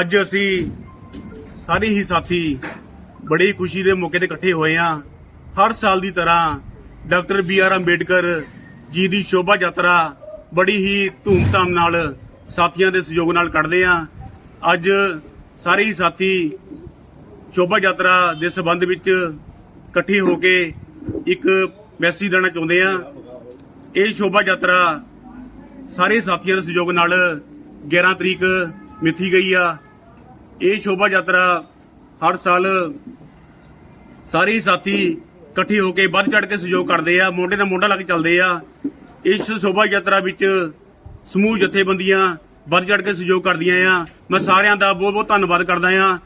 ਅੱਜ ਅਸੀਂ ਸਾਰੇ ਹੀ ਸਾਥੀ ਬੜੀ ਖੁਸ਼ੀ ਦੇ ਮੌਕੇ ਤੇ ਇਕੱਠੇ ਹੋਏ ਹਾਂ। ਹਰ ਸਾਲ ਦੀ ਤਰ੍ਹਾਂ doctor B R Ambedkar ji ਦੀ ਸ਼ੋਭਾ ਯਾਤਰਾ ਬੜੀ ਹੀ ਧੂਮਧਾਮ ਨਾਲ ਸਾਥੀਆਂ ਦੇ ਸਹਿਯੋਗ ਨਾਲ ਕੱਢਦੇ ਹਾਂ। ਅੱਜ ਸਾਰੇ ਹੀ ਸਾਥੀ ਸ਼ੋਭਾ ਯਾਤਰਾ ਦੇ ਸਬੰਧ ਵਿੱਚ ਇਕੱਠੇ ਹੋ ਕੇ ਇੱਕ ਮੈਸੇਜ ਦੇਣਾ ਚਾਹੁੰਦੇ ਹਾਂ। ਇਹ ਸ਼ੋਭਾ ਯਾਤਰਾ ਸਾਰੇ ਸਾਥੀਆਂ ਦੇ ਸਹਿਯੋਗ ਨਾਲ 11 ਤਰੀਕ ਮਿੱਥੀ ਗਈ ਆ। ਇਹ ਸ਼ੋਭਾ ਯਾਤਰਾ ਹਰ ਸਾਲ ਸਾਰੇ ਹੀ ਸਾਥੀ ਇਕੱਠੇ ਹੋ ਕੇ ਵੱਧ ਚੜ ਕੇ ਸਹਿਯੋਗ ਕਰਦੇ ਆ, ਮੋਢੇ ਨਾਲ ਮੋਢਾ ਲਾ ਕੇ ਚੱਲਦੇ ਆ। ਇਸ ਸ਼ੋਭਾ ਯਾਤਰਾ ਵਿੱਚ ਸਮੂਹ ਜਥੇਬੰਦੀਆਂ ਵੱਧ ਚੜ ਕੇ ਸਹਿਯੋਗ ਕਰਦੀਆਂ ਆ। ਮੈਂ ਸਾਰਿਆਂ ਦਾ ਬਹੁਤ ਬਹੁਤ ਧੰਨਵਾਦ ਕਰਦਾ ਆ।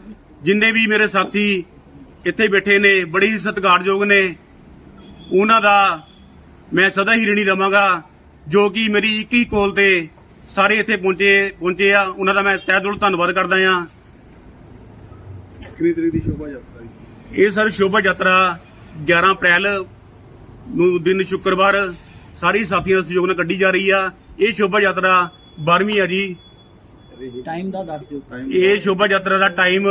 ਜਿੰਨੇ ਵੀ ਮੇਰੇ ਸਾਥੀ ਇੱਥੇ ਬੈਠੇ ਨੇ, ਬੜੀ ਹੀ ਸਤਿਕਾਰਯੋਗ ਨੇ, ਉਹਨਾਂ ਦਾ ਮੈਂ ਸਦਾ ਹੀ ਰਣੀ ਰਵਾਂਗਾ ਜੋ ਕਿ ਮੇਰੀ ਇੱਕ ਹੀ ਕੋਲ ਤੇ ਸਾਰੇ ਇੱਥੇ ਪਹੁੰਚੇ ਪਹੁੰਚੇ ਆ। ਉਹਨਾਂ ਦਾ ਮੈਂ ਤਹਿ ਦਿਲੋਂ ਧੰਨਵਾਦ ਕਰਦਾ ਆ। ਕਿੰਨੀ ਤਰੀਕ ਦੀ ਸ਼ੋਭਾ ਯਾਤਰਾ ਜੀ ਇਹ ਸਰ ਸ਼ੋਭਾ ਯਾਤਰਾ 11 ਅਪ੍ਰੈਲ ਨੂੰ ਦਿਨ ਸ਼ੁੱਕਰਵਾਰ ਸਾਰੇ ਸਾਥੀਆਂ ਦੇ ਸਹਿਯੋਗ ਨਾਲ ਕੱਢੀ ਜਾ ਰਹੀ ਆ। ਇਹ ਸ਼ੋਭਾ ਯਾਤਰਾ 12ਵੀਂ ਆ ਜੀ। ਟਾਈਮ ਦਾ ਦੱਸ ਦਿਓ। ਟਾਈਮ ਇਹ ਸ਼ੋਭਾ ਯਾਤਰਾ ਦਾ ਟਾਈਮ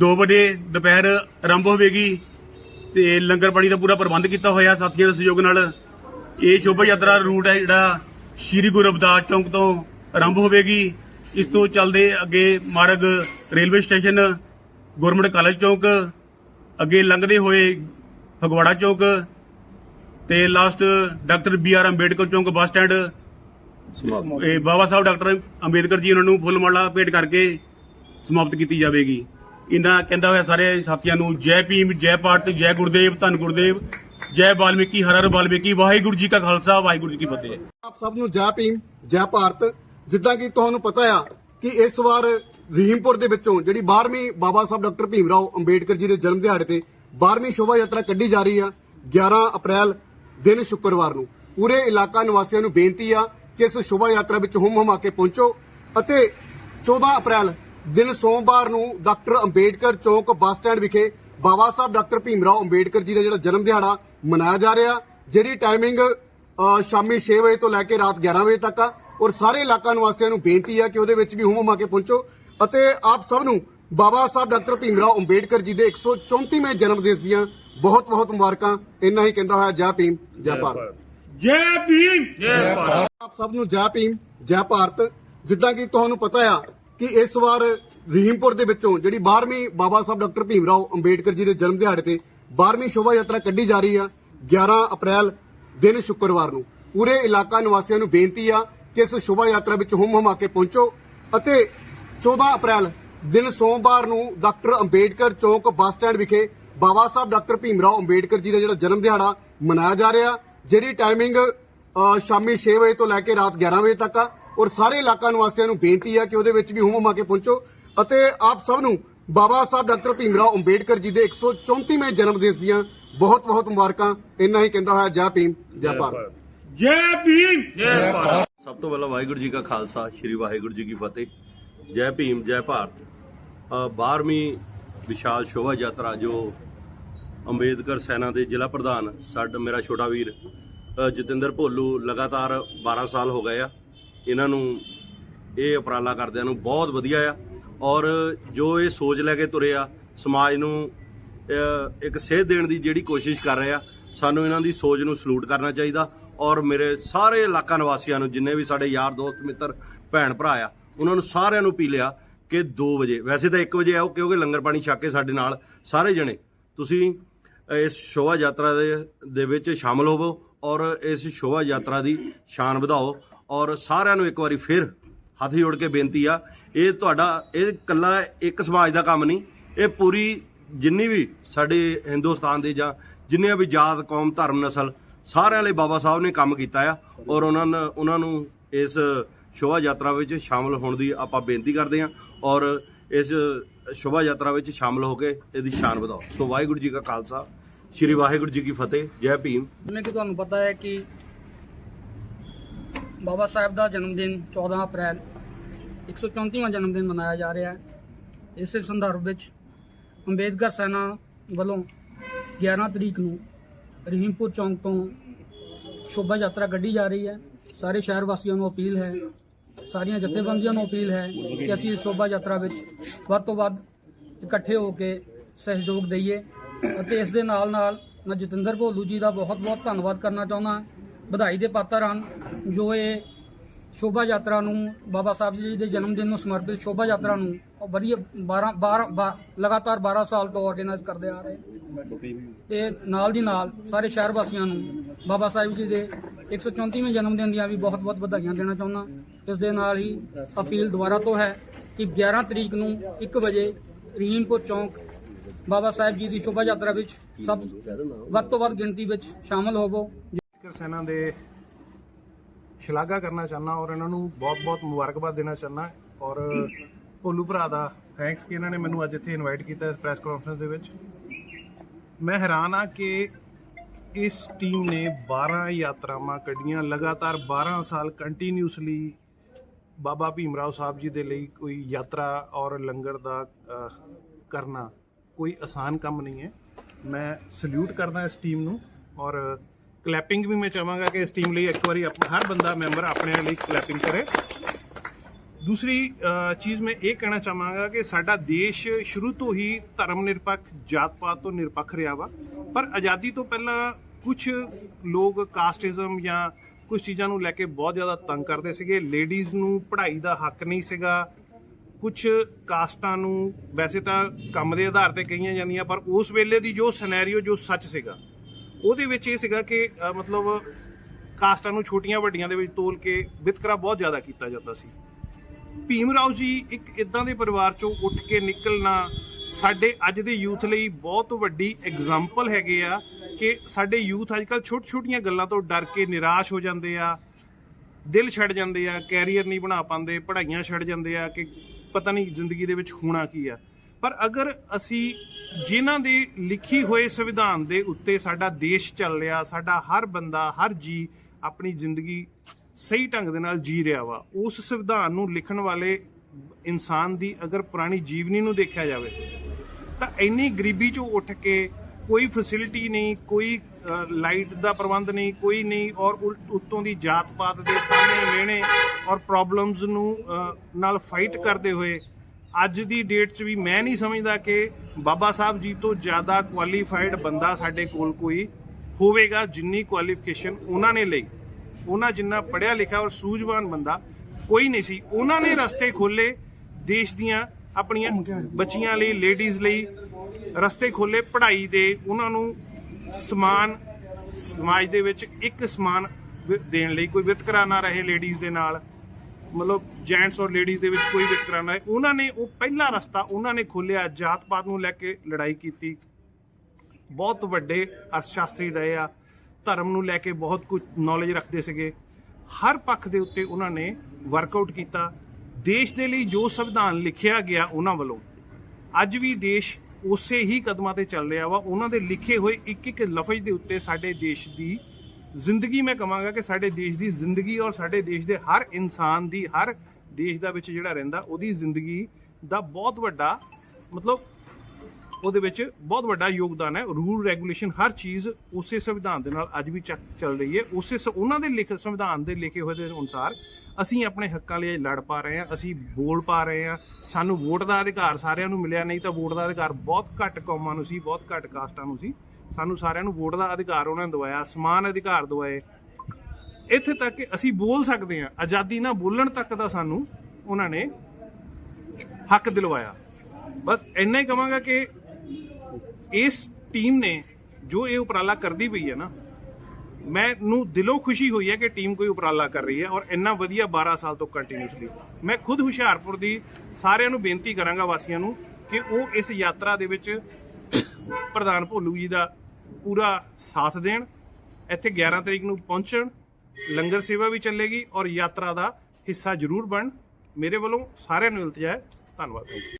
2 ਵਜੇ ਦੁਪਹਿਰ ਆਰੰਭ ਹੋਵੇਗੀ ਤੇ ਲੰਗਰ ਪਾਣੀ ਦਾ ਪੂਰਾ ਪ੍ਰਬੰਧ ਕੀਤਾ ਹੋਇਆ ਸਾਥੀਆਂ ਦੇ ਸਹਿਯੋਗ ਨਾਲ। ਇਹ ਸ਼ੋਭਾ ਯਾਤਰਾ ਰੂਟ ਹੈ ਜਿਹੜਾ ਸ਼੍ਰੀ ਗੁਰੂ ਰਵਿਦਾਸ ਚੌਂਕ ਤੋਂ ਆਰੰਭ ਹੋਵੇਗੀ। ਇਸ ਤੋਂ ਚੱਲਦੇ ਅੱਗੇ ਮਾਰਗ ਰੇਲਵੇ ਸਟੇਸ਼ਨ ਗਵਰਨਮੈਂਟ ਕਾਲਜ ਚੌਂਕ ਅੱਗੇ ਲੰਘਦੇ ਹੋਏ ਫਗਵਾੜਾ ਚੌਂਕ ਤੇ last doctor B R Ambedkar ਚੌਂਕ ਬੱਸ ਸਟੈਂਡ। ਇਹ ਬਾਬਾ ਸਾਹਿਬ ਡਾਕਟਰ ਅੰਬੇਦਕਰ ਜੀ ਉਹਨਾਂ ਨੂੰ ਫੁੱਲ ਮਾਲਾ ਭੇਟ ਕਰਕੇ ਸਮਾਪਤ ਕੀਤੀ ਜਾਵੇਗੀ। ਇਹਨਾਂ ਕਹਿੰਦਾ ਹੋਇਆ ਸਾਰੇ ਸਾਥੀਆਂ ਨੂੰ ਜੈ ਭੀਮ ਜੈ ਭਾਰਤ ਜੈ ਗੁਰਦੇਵ ਧੰਨ ਗੁਰਦੇਵ ਜੈ ਵਾਲਮੀਕੀ ਹਰ ਹਰ ਵਾਲਮੀਕੀ ਵਾਹਿਗੁਰੂ ਜੀ ਕਾ ਖਾਲਸਾ ਵਾਹਿਗੁਰੂ ਜੀ ਕੀ ਫਤਿਹ। ਆਪ ਸਭ ਨੂੰ ਜੈ ਭੀਮ ਜੈ ਭਾਰਤ ਜਿੱਦਾਂ ਕਿ ਤੁਹਾਨੂੰ ਪਤਾ ਆ ਕਿ ਇਸ ਵਾਰ ਰਹੀਮਪੁਰ ਦੇ ਵਿੱਚੋਂ ਜਿਹੜੀ 12ਵੀਂ ਬਾਬਾ ਸਾਹਿਬ ਡਾਕਟਰ ਭੀਮ ਰਾਓ ਅੰਬੇਡਕਰ ਜੀ ਦੇ ਜਨਮ ਦਿਹਾੜੇ ਤੇ 12ਵੀਂ ਸ਼ੋਭਾ ਯਾਤਰਾ ਕੱਢੀ ਜਾ ਰਹੀ ਆ 11 ਅਪ੍ਰੈਲ ਦਿਨ ਸ਼ੁੱਕਰਵਾਰ ਨੂੰ। ਪੂਰੇ ਇਲਾਕਾ ਨਿਵਾਸੀਆਂ ਨੂੰ ਬੇਨਤੀ ਆ ਕਿ ਇਸ ਸ਼ੋਭਾ ਯਾਤਰਾ ਵਿੱਚ ਹੁਮ ਹੁਮਾ ਕੇ ਪਹੁੰਚੋ ਅਤੇ 14 ਅਪ੍ਰੈਲ ਦਿਨ ਸੋਮਵਾਰ ਨੂੰ ਡਾਕਟਰ ਅੰਬੇਡਕਰ ਚੌਕ ਬੱਸ ਸਟੈਂਡ ਵਿਖੇ ਬਾਬਾ ਸਾਹਿਬ ਡਾਕਟਰ ਭੀਮ ਰਾਓ ਅੰਬੇਡਕਰ ਜੀ ਦਾ ਜਿਹੜਾ ਜਨਮ ਦਿਹਾੜਾ ਮਨਾਇਆ ਜਾ ਰਿਹਾ, ਜਿਹਦੀ ਟਾਈਮਿੰਗ ਸ਼ਾਮੀ 6 ਵਜੇ ਤੋਂ ਲੈ ਕੇ ਰਾਤ 11 ਵਜੇ ਤੱਕ ਆ। ਔਰ ਸਾਰੇ ਇਲਾਕਾ ਨਿਵਾਸੀਆਂ ਨੂੰ ਬੇਨਤੀ ਆ ਕਿ ਉਹਦੇ ਵਿੱਚ ਵੀ ਹੁਮ ਹਮਾ ਕੇ ਪਹੁੰਚੋ। ਅਤੇ ਆਪ ਸਭ ਨੂੰ ਬਾਬਾ ਸਾਹਿਬ ਡਾਕਟਰ ਭੀਮ ਰਾਓ ਅੰਬੇਡਕਰ ਜੀ ਦੇ 134ਵੇਂ ਜਨਮ ਦਿਵਸ ਦੀਆਂ ਬਹੁਤ ਬਹੁਤ ਮੁਬਾਰਕਾਂ। ਇੰਨਾ ਹੀ ਕਹਿੰਦਾ ਹੋਇਆ ਜੈ ਭੀਮ ਜੈ ਭਾਰਤ। ਜੈ ਭੀਮ ਆਪ ਸਭ ਨੂੰ ਜੈ ਭੀਮ ਜੈ ਭਾਰਤ। ਜਿੱਦਾਂ ਕਿ ਤੁਹਾਨੂੰ ਪਤਾ ਆ ਕਿ ਇਸ ਵਾਰ ਰਹੀਮਪੁਰ ਦੇ ਵਿੱਚੋਂ ਜਿਹੜੀ 12ਵੀਂ ਬਾਬਾ ਸਾਹਿਬ ਡਾਕਟਰ ਭੀਮ ਰਾਓ ਅੰਬੇਡਕਰ ਜੀ ਦੇ ਜਨਮ ਦਿਹਾੜੇ ਤੇ 12ਵੀਂ ਸ਼ੋਭਾ ਯਾਤਰਾ ਕੱਢੀ ਜਾ ਰਹੀ ਆ 11 ਅਪ੍ਰੈਲ ਦਿਨ ਸ਼ੁੱਕਰਵਾਰ ਨੂੰ। ਪੂਰੇ ਇਲਾਕਾ ਨਿਵਾਸੀਆਂ ਨੂੰ ਬੇਨਤੀ ਆ ਕਿ ਇਸ ਸ਼ੋਭਾ ਯਾਤਰਾ ਵਿੱਚ ਹੁਮ ਹੁਮਾ ਕੇ ਪਹੁੰਚੋ ਅਤੇ 14 ਅਪ੍ਰੈਲ ਦਿਨ ਸੋਮਵਾਰ ਨੂੰ ਡਾਕਟਰ ਅੰਬੇਡਕਰ ਚੌਕ ਬੱਸ ਸਟੈਂਡ ਵਿਖੇ ਬਾਬਾ ਸਾਹਿਬ ਡਾਕਟਰ ਭੀਮ ਰਾਓ ਅੰਬੇਡਕਰ ਜੀ ਦਾ ਜਿਹੜਾ ਜਨਮ ਦਿਹਾੜਾ ਮਨਾਇਆ ਜਾ ਰਿਹਾ ਜਿਹਦੀ ਟਾਈਮਿੰਗ ਸ਼ਾਮੀ 6 ਵਜੇ ਤੋਂ ਲੈ ਕੇ ਰਾਤ 11 ਵਜੇ ਤੱਕ ਆ ਔਰ ਸਾਰੇ ਇਲਾਕਾ ਨਿਵਾਸੀਆਂ ਨੂੰ ਬੇਨਤੀ ਆ ਕਿ ਉਹਦੇ ਵਿੱਚ ਵੀ ਹੁਮ ਹੁਮਾ ਕੇ ਪਹੁੰਚੋ ਅਤੇ ਆਪ ਸਭ ਨੂੰ ਬਾਬਾ ਸਾਹਿਬ ਡਾਕਟਰ ਭੀਮ ਰਾਓ ਅੰਬੇਡਕਰ ਜੀ ਦੇ 134ਵੇਂ ਜਨਮ ਦਿਵਸ ਦੀਆਂ ਬਹੁਤ ਬਹੁਤ ਮੁਬਾਰਕਾਂ ਇੰਨਾ ਹੀ ਕਹਿੰਦਾ ਹੋਇਆ ਜੈ ਭੀਮ ਜੈ ਭਾਰਤ। ਜੈ ਭੀਮ! ਸਭ ਤੋਂ ਪਹਿਲਾਂ ਵਾਹਿਗੁਰੂ ਜੀ ਕਾ ਖਾਲਸਾ ਸ੍ਰੀ ਵਾਹਿਗੁਰੂ ਜੀ ਕੀ ਫਤਿਹ। ਜੈ ਭੀਮ ਜੈ ਭਾਰਤ। ਅ, 12ਵੀਂ ਵਿਸ਼ਾਲ ਸ਼ੋਭਾ ਯਾਤਰਾ ਜੋ ਅੰਬੇਦਕਰ ਸੈਨਾ ਦੇ ਜ਼ਿਲ੍ਹਾ ਪ੍ਰਧਾਨ ਸਾਡਾ ਮੇਰਾ ਛੋਟਾ ਵੀਰ ਜਤਿੰਦਰ ਭੋਲੂ ਲਗਾਤਾਰ 12 ਸਾਲ ਹੋ ਗਏ ਆ। ਇਹਨਾਂ ਨੂੰ ਇਹ ਉਪਰਾਲਾ ਕਰਦਿਆਂ ਨੂੰ ਬਹੁਤ ਵਧੀਆ ਆ। ਔਰ ਜੋ ਇਹ ਸੋਚ ਲੈ ਕੇ ਤੁਰੇ ਆ ਸਮਾਜ ਨੂੰ ਇੱਕ ਸੇਧ ਦੇਣ ਦੀ ਜਿਹੜੀ ਕੋਸ਼ਿਸ਼ ਕਰ ਰਹੇ ਆ ਸਾਨੂੰ ਇਹਨਾਂ ਦੀ ਸੋਚ ਨੂੰ ਸਲੂਟ ਕਰਨਾ ਚਾਹੀਦਾ। ਔਰ ਮੇਰੇ ਸਾਰੇ ਇਲਾਕਾ ਨਿਵਾਸੀਆਂ ਨੂੰ ਜਿੰਨੇ ਵੀ ਸਾਡੇ ਯਾਰ ਦੋਸਤ ਮਿੱਤਰ ਭੈਣ ਭਰਾ ਆ ਉਹਨਾਂ ਨੂੰ ਸਾਰਿਆਂ ਨੂੰ ਪੀ ਲਿਆ ਕਿ 2 ਵਜੇ। ਵੈਸੇ ਤਾਂ 1 ਵਜੇ ਆਓ, ਕਿਉਂਕਿ ਲੰਗਰ ਪਾਣੀ ਛੱਕ ਕੇ ਸਾਡੇ ਨਾਲ ਸਾਰੇ ਜਣੇ। ਤੁਸੀਂ ਇਸ ਸ਼ੋਭਾ ਯਾਤਰਾ ਦੇ ਦੇ ਵਿੱਚ ਸ਼ਾਮਲ ਹੋਵੋ ਔਰ ਇਸ ਸ਼ੋਭਾ ਯਾਤਰਾ ਦੀ ਸ਼ਾਨ ਵਧਾਓ ਔਰ ਸਾਰਿਆਂ ਨੂੰ ਇੱਕ ਵਾਰੀ ਫਿਰ ਹੱਥ ਜੋੜ ਕੇ ਬੇਨਤੀ ਆ, ਇਹ ਤੁਹਾਡਾ, ਇਹ ਇਕੱਲਾ ਇੱਕ ਸਮਾਜ ਦਾ ਕੰਮ ਨਹੀਂ, ਇਹ ਪੂਰੀ ਜਿੰਨੀ ਵੀ ਸਾਡੇ ਹਿੰਦੁਸਤਾਨ ਦੇ ਜਾਂ ਜਿੰਨੇ ਵੀ ਜਾਤ, ਕੌਮ, ਧਰਮ, ਨਸਲ, ਸਾਰਿਆਂ ਲਈ ਬਾਬਾ ਸਾਹਿਬ ਨੇ ਕੰਮ ਕੀਤਾ ਆ ਔਰ ਉਹਨਾਂ ਨੇ, ਉਹਨਾਂ ਨੂੰ ਇਸ ਸ਼ੋਭਾ ਯਾਤਰਾ ਵਿੱਚ ਸ਼ਾਮਲ ਹੋਣ ਦੀ ਆਪਾਂ ਬੇਨਤੀ ਕਰਦੇ ਹਾਂ ਔਰ ਇਸ ਸ਼ੋਭਾ ਯਾਤਰਾ ਵਿੱਚ ਸ਼ਾਮਲ ਹੋ ਕੇ ਇਹਦੀ ਸ਼ਾਨ ਵਧਾਓ। ਸੋ ਵਾਹਿਗੁਰੂ ਜੀ ਕਾ ਖਾਲਸਾ, ਸ੍ਰੀ ਵਾਹਿਗੁਰੂ ਜੀ ਕੀ ਫਤਿਹ, ਜੈ ਭੀਮ। ਜਿਵੇਂ ਕਿ ਤੁਹਾਨੂੰ ਪਤਾ ਹੈ ਕਿ ਬਾਬਾ ਸਾਹਿਬ ਦਾ ਜਨਮ ਦਿਨ 14 ਅਪ੍ਰੈਲ 134ਵਾਂ ਜਨਮ ਦਿਨ ਮਨਾਇਆ ਜਾ ਰਿਹਾ ਹੈ। ਇਸੇ ਸੰਦਰਭ ਵਿੱਚ ਅੰਬੇਦਕਰ ਸੈਨਾ ਵੱਲੋਂ 11 ਤਰੀਕ ਨੂੰ ਰਹੀਮਪੁਰ ਚੌਂਕ ਤੋਂ ਸ਼ੋਭਾ ਯਾਤਰਾ ਕੱਢੀ ਜਾ ਰਹੀ ਹੈ। ਸਾਰੇ ਸ਼ਹਿਰ ਵਾਸੀਆਂ ਨੂੰ ਅਪੀਲ ਹੈ ਸਾਰੀਆਂ ਜਥੇਬੰਦੀਆਂ ਨੂੰ ਅਪੀਲ ਹੈ ਕਿ ਅਸੀਂ ਇਸ ਸ਼ੋਭਾ ਯਾਤਰਾ ਵਿੱਚ ਵੱਧ ਤੋਂ ਵੱਧ ਇਕੱਠੇ ਹੋ ਕੇ ਸਹਿਯੋਗ ਦਈਏ ਅਤੇ ਇਸ ਦੇ ਨਾਲ ਨਾਲ ਮੈਂ ਜਤਿੰਦਰ ਭੋਲੂ ਜੀ ਦਾ ਬਹੁਤ ਬਹੁਤ ਧੰਨਵਾਦ ਕਰਨਾ ਚਾਹੁੰਦਾ ਵਧਾਈ ਦੇ ਪਾਤਰ ਹਨ, ਜੋ ਇਹ ਸ਼ੋਭਾ ਯਾਤਰਾ ਨੂੰ ਬਾਬਾ ਸਾਹਿਬ ਜੀ ਦੇ ਜਨਮ ਦਿਨ ਨੂੰ ਸਮਰਪਿਤ ਸ਼ੋਭਾ ਯਾਤਰਾ ਨੂੰ ਉਹ ਵਧੀਆ 12 12 ਲਗਾਤਾਰ 12 ਸਾਲ ਤੋਂ ਆਰਗੇਨਾਈਜ਼ ਕਰਦੇ ਆ ਰਹੇ। ਤੇ ਨਾਲ ਦੀ ਨਾਲ ਸਾਰੇ ਸ਼ਹਿਰ ਵਾਸੀਆਂ ਨੂੰ ਬਾਬਾ ਸਾਹਿਬ ਜੀ ਦੇ 134ਵੇਂ ਜਨਮ ਦਿਨ ਦੀਆਂ ਵੀ ਬਹੁਤ ਬਹੁਤ ਵਧਾਈਆਂ ਦੇਣਾ ਚਾਹੁੰਦਾ। ਇਸ ਦੇ ਨਾਲ ਹੀ ਅਪੀਲ ਦੁਬਾਰਾ ਤੋਂ ਹੈ ਕਿ 11 ਤਰੀਕ ਨੂੰ 1 ਵਜੇ ਰਹੀਮਪੁਰ ਚੌਂਕ ਬਾਬਾ ਸਾਹਿਬ ਜੀ ਦੀ ਸ਼ੋਭਾ ਯਾਤਰਾ ਵਿੱਚ ਸਭ ਵੱਧ ਤੋਂ ਵੱਧ ਗਿਣਤੀ ਵਿੱਚ ਸ਼ਾਮਲ ਹੋਵੋ। ਕਰ ਸੈਨਾ ਦੇ ਸ਼ਲਾਘਾ ਕਰਨਾ ਚਾਹਨਾ ਔਰ ਇਹਨਾਂ ਨੂੰ ਬਹੁਤ-ਬਹੁਤ ਮੁਬਾਰਕਬਾਦ ਦੇਣਾ ਚਾਹਨਾ ਔਰ ਭੋਲੂ ਭਰਾ ਦਾ ਥੈਂਕਸ ਕਿ ਇਹਨਾਂ ਨੇ ਮੈਨੂੰ ਅੱਜ ਇੱਥੇ ਇਨਵਾਈਟ ਕੀਤਾ ਪ੍ਰੈਸ ਕਾਨਫਰੰਸ ਦੇ ਵਿੱਚ। ਮੈਂ ਹੈਰਾਨ ਆ ਕਿ ਇਸ ਟੀਮ ਨੇ 12 ਯਾਤਰਾਵਾਂ ਕੱਢੀਆਂ, ਲਗਾਤਾਰ 12 ਸਾਲ ਕੰਟੀਨਿਊਸਲੀ ਬਾਬਾ ਭੀਮ ਰਾਓ ਸਾਹਿਬ ਜੀ ਦੇ ਲਈ ਕੋਈ ਯਾਤਰਾ ਔਰ ਲੰਗਰ ਦਾ ਕਰਨਾ ਕੋਈ ਆਸਾਨ ਕੰਮ ਨਹੀਂ ਹੈ। ਮੈਂ ਸਲੂਟ ਕਰਦਾ ਇਸ ਟੀਮ ਨੂੰ ਔਰ ਕਲੈਪਿੰਗ ਵੀ ਮੈਂ ਚਾਹਾਂਗਾ ਕਿ ਇਸ ਟੀਮ ਲਈ ਇੱਕ ਵਾਰੀ ਆਪ- ਹਰ ਬੰਦਾ ਮੈਂਬਰ ਆਪਣੇ ਲਈ ਕਲੈਪਿੰਗ ਕਰੇ। ਦੂਸਰੀ ਚੀਜ਼ ਮੈਂ ਇਹ ਕਹਿਣਾ ਚਾਹਾਂਗਾ ਕਿ ਸਾਡਾ ਦੇਸ਼ ਸ਼ੁਰੂ ਤੋਂ ਹੀ ਧਰਮ ਨਿਰਪੱਖ ਜਾਤ ਪਾਤ ਤੋਂ ਨਿਰਪੱਖ ਰਿਹਾ ਵਾ। ਪਰ ਆਜ਼ਾਦੀ ਤੋਂ ਪਹਿਲਾਂ ਕੁਝ ਲੋਕ ਕਾਸਟਿਜ਼ਮ ਜਾਂ ਕੁਝ ਚੀਜ਼ਾਂ ਨੂੰ ਲੈ ਕੇ ਬਹੁਤ ਜ਼ਿਆਦਾ ਤੰਗ ਕਰਦੇ ਸੀਗੇ। ਲੇਡੀਜ਼ ਨੂੰ ਪੜ੍ਹਾਈ ਦਾ ਹੱਕ ਨਹੀਂ ਸੀਗਾ। ਕੁਝ ਕਾਸਟਾਂ ਨੂੰ ਵੈਸੇ ਤਾਂ ਕੰਮ ਦੇ ਆਧਾਰ ਤੇ ਕਹੀਆਂ ਜਾਂਦੀਆਂ, ਪਰ ਉਸ ਵੇਲੇ ਦੀ ਜੋ ਸਿਨੈਰੀਓ ਜੋ ਸੱਚ ਸੀਗਾ, ਉਹਦੇ ਵਿੱਚ ਇਹ ਸੀਗਾ ਕਿ ਮਤਲਬ ਕਾਸਟਾਂ ਨੂੰ ਛੋਟੀਆਂ ਵੱਡੀਆਂ ਦੇ ਵਿੱਚ ਤੋਲ ਕੇ ਵਿਤਕਰਾ ਬਹੁਤ ਜ਼ਿਆਦਾ ਕੀਤਾ ਜਾਂਦਾ ਸੀ। ਭੀਮ ਰਾਓ ਜੀ ਇੱਕ ਇਦਾਂ ਦੇ ਪਰਿਵਾਰ ਚੋਂ ਉੱਠ ਕੇ ਨਿਕਲਣਾ ਸਾਡੇ ਅੱਜ ਦੇ ਯੂਥ ਲਈ ਬਹੁਤ ਵੱਡੀ ਐਗਜ਼ਾਮਪਲ ਹੈਗੇ ਆ। ਕਿ ਸਾਡੇ ਯੂਥ ਅੱਜਕੱਲ ਛੋਟੀ ਛੋਟੀਆਂ ਗੱਲਾਂ ਤੋਂ ਡਰ ਕੇ ਨਿਰਾਸ਼ ਹੋ ਜਾਂਦੇ ਆ, ਦਿਲ ਛੱਡ ਜਾਂਦੇ ਆ, ਕੈਰੀਅਰ ਨਹੀਂ ਬਣਾ ਪਾਉਂਦੇ, ਪੜ੍ਹਾਈਆਂ ਛੱਡ ਜਾਂਦੇ ਆ ਕਿ ਪਤਾ ਨਹੀਂ ਜ਼ਿੰਦਗੀ ਦੇ ਵਿੱਚ ਹੋਣਾ ਕੀ ਆ। ਪਰ ਅਗਰ ਅਸੀਂ ਜਿਨ੍ਹਾਂ ਦੇ ਲਿਖੀ ਹੋਏ ਸੰਵਿਧਾਨ ਦੇ ਉੱਤੇ ਸਾਡਾ ਦੇਸ਼ ਚੱਲ ਰਿਹਾ, ਸਾਡਾ ਹਰ ਬੰਦਾ, ਹਰ ਜੀ ਆਪਣੀ ਜ਼ਿੰਦਗੀ ਸਹੀ ਢੰਗ ਦੇ ਨਾਲ ਜੀ ਰਿਹਾ ਵਾ, ਉਸ ਸੰਵਿਧਾਨ ਨੂੰ ਲਿਖਣ ਵਾਲੇ ਇਨਸਾਨ ਦੀ ਅਗਰ ਪੁਰਾਣੀ ਜੀਵਨੀ ਨੂੰ ਦੇਖਿਆ ਜਾਵੇ, ਤਾਂ ਇੰਨੀ ਗਰੀਬੀ ਚੋਂ ਉੱਠ ਕੇ ਕੋਈ ਫੈਸਿਲਿਟੀ ਨਹੀਂ, ਕੋਈ ਲਾਈਟ ਦਾ ਪ੍ਰਬੰਧ ਨਹੀਂ, ਕੋਈ ਨਹੀਂ, ਔਰ ਉਲ- ਉੱਤੋਂ ਦੀ ਜਾਤ ਪਾਤ ਦੇ ਤਾਨੇ ਮਿਹਣੇ ਔਰ ਪ੍ਰੋਬਲਮਸ ਨੂੰ ਨਾਲ ਫਾਈਟ ਕਰਦੇ ਹੋਏ, ਅੱਜ ਦੀ ਡੇਟ 'ਚ ਵੀ ਮੈਂ ਨਹੀਂ ਸਮਝਦਾ ਕਿ ਬਾਬਾ ਸਾਹਿਬ ਜੀ ਤੋਂ ਜ਼ਿਆਦਾ ਕੁਆਲੀਫਾਈਡ ਬੰਦਾ ਸਾਡੇ ਕੋਲ ਕੋਈ ਹੋਵੇਗਾ, ਜਿੰਨੀ ਕੁਆਲੀਫਿਕੇਸ਼ਨ ਉਹਨਾਂ ਨੇ ਲਈ। ਉਹਨਾਂ ਜਿੰਨਾ ਪੜਿਆ ਲਿਖਿਆ ਔਰ ਸੂਝਵਾਨ ਬੰਦਾ ਕੋਈ ਨਹੀਂ ਸੀ। ਉਹਨਾਂ ਨੇ ਰਸਤੇ ਖੋਲੇ ਦੇਸ਼ ਦੀਆਂ ਆਪਣੀਆਂ ਬੱਚੀਆਂ ਲਈ ਲੇਡੀਜ਼ ਲਈ ਰਸਤੇ ਖੋਲੇ ਪੜ੍ਹਾਈ ਦੇ ਉਹਨਾਂ ਨੂੰ ਸਮਾਨ, ਸਮਾਜ ਦੇ ਵਿੱਚ ਇੱਕ ਸਮਾਨ ਵਿ- ਦੇਣ ਲਈ ਕੋਈ ਵਿਤਕਰਾ ਨਾ ਰਹੇ ਲੇਡੀਜ਼ ਦੇ ਨਾਲ। ਮਤਲਬ ਜੈਂਟਸ ਔਰ ਲੇਡੀਜ਼ ਦੇ ਵਿੱਚ ਕੋਈ ਵਿਤਕਰਾ ਨਾ ਰਹੇ। ਉਹਨਾਂ ਨੇ ਉਹ ਪਹਿਲਾ ਰਸਤਾ ਉਹਨਾਂ ਨੇ ਖੋਲਿਆ ਜਾਤ ਪਾਤ ਨੂੰ ਲੈ ਕੇ ਲੜਾਈ ਕੀਤੀ। ਬਹੁਤ ਵੱਡੇ ਅਰਥਸ਼ਾਸਤਰੀ ਰਹੇ ਆ, ਧਰਮ ਨੂੰ ਲੈ ਕੇ ਬਹੁਤ ਕੁਝ ਨੌਲੇਜ ਰੱਖਦੇ ਸੀਗੇ। ਹਰ ਪੱਖ ਦੇ ਉੱਤੇ ਉਹਨਾਂ ਨੇ ਵਰਕਆਊਟ ਕੀਤਾ। ਦੇਸ਼ ਦੇ ਲਈ ਜੋ ਸੰਵਿਧਾਨ ਲਿਖਿਆ ਗਿਆ ਉਹਨਾਂ ਵੱਲੋਂ। ਅੱਜ ਵੀ ਦੇਸ਼ ਉਸੇ ਹੀ ਕਦਮਾਂ ਤੇ ਚੱਲ ਰਿਹਾ ਵਾ। ਉਹਨਾਂ ਦੇ ਲਿਖੇ ਹੋਏ ਇੱਕ ਇੱਕ ਲਫ਼ਜ਼ ਦੇ ਉੱਤੇ ਸਾਡੇ ਦੇਸ਼ ਦੀ ਜ਼ਿੰਦਗੀ ਮੈਂ ਕਹਾਂਗਾ ਕਿ ਸਾਡੇ ਦੇਸ਼ ਦੀ ਜ਼ਿੰਦਗੀ ਔਰ ਸਾਡੇ ਦੇਸ਼ ਦੇ ਹਰ ਇਨਸਾਨ ਦੀ, ਹਰ ਦੇਸ਼ ਦਾ ਵਿੱਚ ਜਿਹੜਾ ਰਹਿੰਦਾ, ਉਹਦੀ ਜ਼ਿੰਦਗੀ ਦਾ ਬਹੁਤ ਵੱਡਾ ਮਤਲਬ ਉਹਦੇ ਵਿੱਚ ਬਹੁਤ ਵੱਡਾ ਯੋਗਦਾਨ ਹੈ। ਰੂਲ, ਰੈਗੂਲੇਸ਼ਨ, ਹਰ ਚੀਜ਼ ਉਸੇ ਸੰਵਿਧਾਨ ਦੇ ਨਾਲ ਅੱਜ ਵੀ ਚੱਕ, ਚੱਲ ਰਹੀ ਹੈ। ਉਸੇ ਸ- ਉਹਨਾਂ ਦੇ ਲਿਖ, ਸੰਵਿਧਾਨ ਦੇ ਲਿਖੇ ਹੋਏ ਦੇ ਅਨੁਸਾਰ ਅਸੀਂ ਆਪਣੇ ਹੱਕਾਂ ਲਈ ਲੜ ਪਾ ਰਹੇ ਹਾਂ, ਅਸੀਂ ਬੋਲ ਪਾ ਰਹੇ ਹਾਂ। ਸਾਨੂੰ ਵੋਟ ਦਾ ਅਧਿਕਾਰ ਸਾਰਿਆਂ ਨੂੰ ਮਿਲਿਆ ਨਹੀਂ ਤਾਂ ਵੋਟ ਦਾ ਅਧਿਕਾਰ ਬਹੁਤ ਘੱਟ ਕੌਮਾਂ ਨੂੰ ਸੀ, ਬਹੁਤ ਘੱਟ ਕਾਸਟਾਂ ਨੂੰ ਸੀ। ਸਾਨੂੰ ਸਾਰਿਆਂ ਨੂੰ ਵੋਟ ਦਾ ਅਧਿਕਾਰ ਉਹਨਾਂ ਨੇ ਦਵਾਇਆ, ਸਮਾਨ ਅਧਿਕਾਰ ਦਵਾਏ। ਇੱਥੇ ਤੱਕ ਕਿ ਅਸੀਂ ਬੋਲ ਸਕਦੇ ਹਾਂ, ਆਜ਼ਾਦੀ ਨਾਲ ਬੋਲਣ ਤੱਕ ਦਾ ਸਾਨੂੰ ਉਹਨਾਂ ਨੇ ਹੱਕ ਦਿਲਵਾਇਆ। ਬਸ ਇੰਨਾ ਹੀ ਕਹਾਂਗਾ ਕਿ ਇਸ ਟੀਮ ਨੇ ਜੋ ਇਹ ਉਪਰਾਲਾ ਕਰਦੀ ਪਈ ਹੈ ਨਾ, ਮੈਨੂੰ ਦਿਲੋਂ ਖੁਸ਼ੀ ਹੋਈ ਹੈ ਕਿ ਟੀਮ ਕੋਈ ਉਪਰਾਲਾ ਕਰ ਰਹੀ ਹੈ ਔਰ ਇੰਨਾ ਵਧੀਆ 12 ਸਾਲ ਤੋਂ ਕੰਟੀਨਿਊਸਲੀ ਮੈਂ ਖੁਦ ਹੁਸ਼ਿਆਰਪੁਰ ਦੀ ਸਾਰਿਆਂ ਨੂੰ ਬੇਨਤੀ ਕਰਾਂਗਾ ਵਾਸੀਆਂ ਨੂੰ ਕਿ ਉਹ ਇਸ ਯਾਤਰਾ ਦੇ ਵਿੱਚ ਪ੍ਰਧਾਨ ਭੋਲੂ ਜੀ ਦਾ ਪੂਰਾ ਸਾਥ ਦੇਣ, ਇੱਥੇ 11 ਤਰੀਕ ਨੂੰ ਪਹੁੰਚਣ, ਲੰਗਰ ਸੇਵਾ ਵੀ ਚੱਲੇਗੀ ਔਰ ਯਾਤਰਾ ਦਾ ਹਿੱਸਾ ਜ਼ਰੂਰ ਬਣ। ਮੇਰੇ ਵੱਲੋਂ ਸਾਰਿਆਂ ਨੂੰ ਇਲਤਜਾ ਹੈ ਧੰਨਵਾਦ।